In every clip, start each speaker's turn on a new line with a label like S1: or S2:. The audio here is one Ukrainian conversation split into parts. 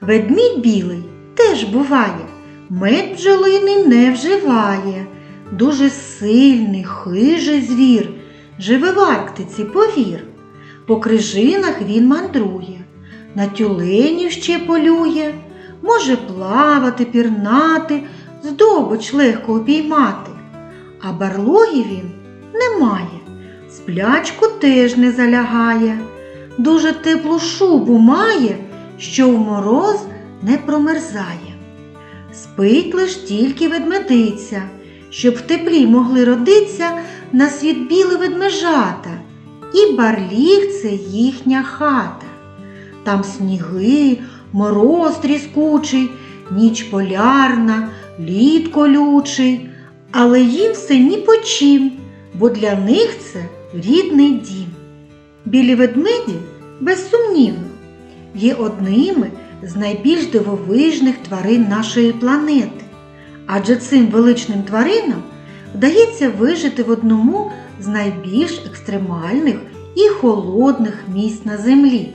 S1: Ведмідь білий теж буває, мед бджолиний не вживає. Дуже сильний, хижий звір, живе в Арктиці, повір. По крижинах він мандрує, на тюленів ще полює, може плавати, пірнати, здобич легко упіймати. А барлоги він не має, сплячку теж не залягає, дуже теплу шубу має, що в мороз не промерзає. Спить лиш тільки ведмедиця, щоб в теплі могли родиться на світ білі ведмежата, і барліг це їхня хата. Там сніги, мороз тріскучий, ніч полярна, лід колючий, але їм все ні по чим, бо для них це рідний дім. Білі ведмеді, безсумнівно, є одними з найбільш дивовижних тварин нашої планети. Адже цим величним тваринам вдається вижити в одному з найбільш екстремальних і холодних місць на землі.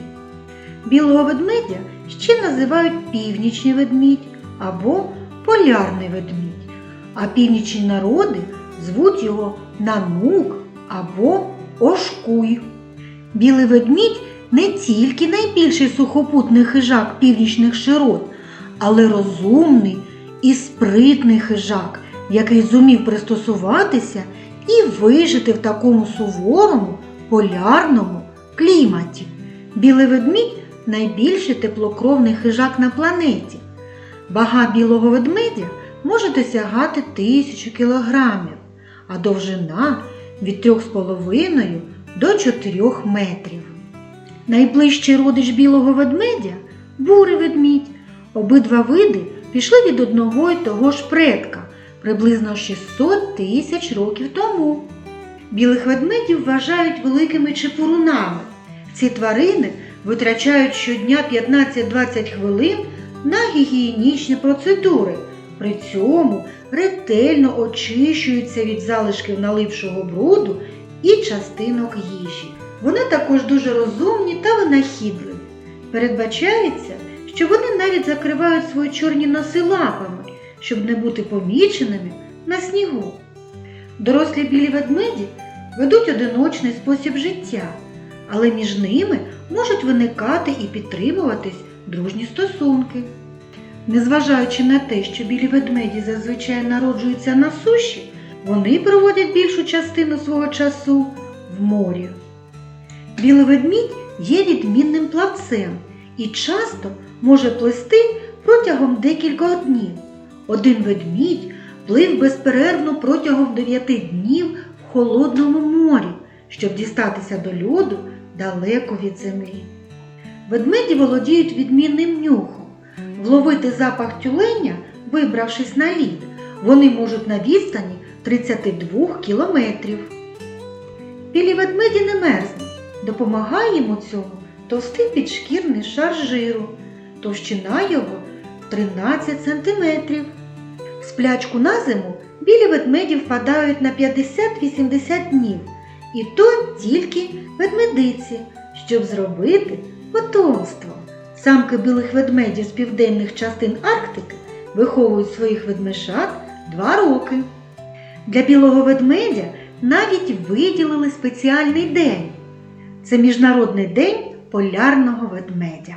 S1: Білого ведмедя ще називають північний ведмідь або полярний ведмідь, а північні народи звуть його нанук або ошкуй. Білий ведмідь не тільки найбільший сухопутний хижак північних широт, але розумний і спритний хижак, який зумів пристосуватися і вижити в такому суворому полярному кліматі. Білий ведмідь найбільший теплокровний хижак на планеті. Вага білого ведмедя може досягати тисячу кілограмів, а довжина від 3,5 до 4 метрів. Найближчий родич білого ведмедя бурий ведмідь. Обидва види пішли від одного й того ж предка приблизно 600 тисяч років тому. Білих ведмедів вважають великими чепурунами. Ці тварини витрачають щодня 15-20 хвилин на гігієнічні процедури. При цьому ретельно очищуються від залишків налипшого бруду і частинок їжі. Вони також дуже розумні та винахідливі. Передбачається, що вони навіть закривають свої чорні носи лапами, щоб не бути поміченими на снігу. Дорослі білі ведмеді ведуть одиночний спосіб життя, але між ними можуть виникати і підтримуватись дружні стосунки. Незважаючи на те, що білі ведмеді зазвичай народжуються на суші, вони проводять більшу частину свого часу в морі. Білий ведмідь є відмінним плавцем і часто може плисти протягом декількох днів. Один ведмідь плив безперервно протягом 9 днів в холодному морі, щоб дістатися до льоду далеко від землі. Ведмеді володіють відмінним нюхом. Вловити запах тюленя, вибравшись на лід, вони можуть на відстані 32 кілометрів. Білі ведмеді не мерзнуть. Допомагає йому цьому товстий підшкірний шар жиру, товщина його 13 см. В сплячку на зиму білі ведмеді впадають на 50-80 днів, і то тільки ведмедиці, щоб зробити потомство. Самки білих ведмедів з південних частин Арктики виховують своїх ведмежат 2 роки. Для білого ведмедя навіть виділили спеціальний день. Це Міжнародний день полярного ведмедя.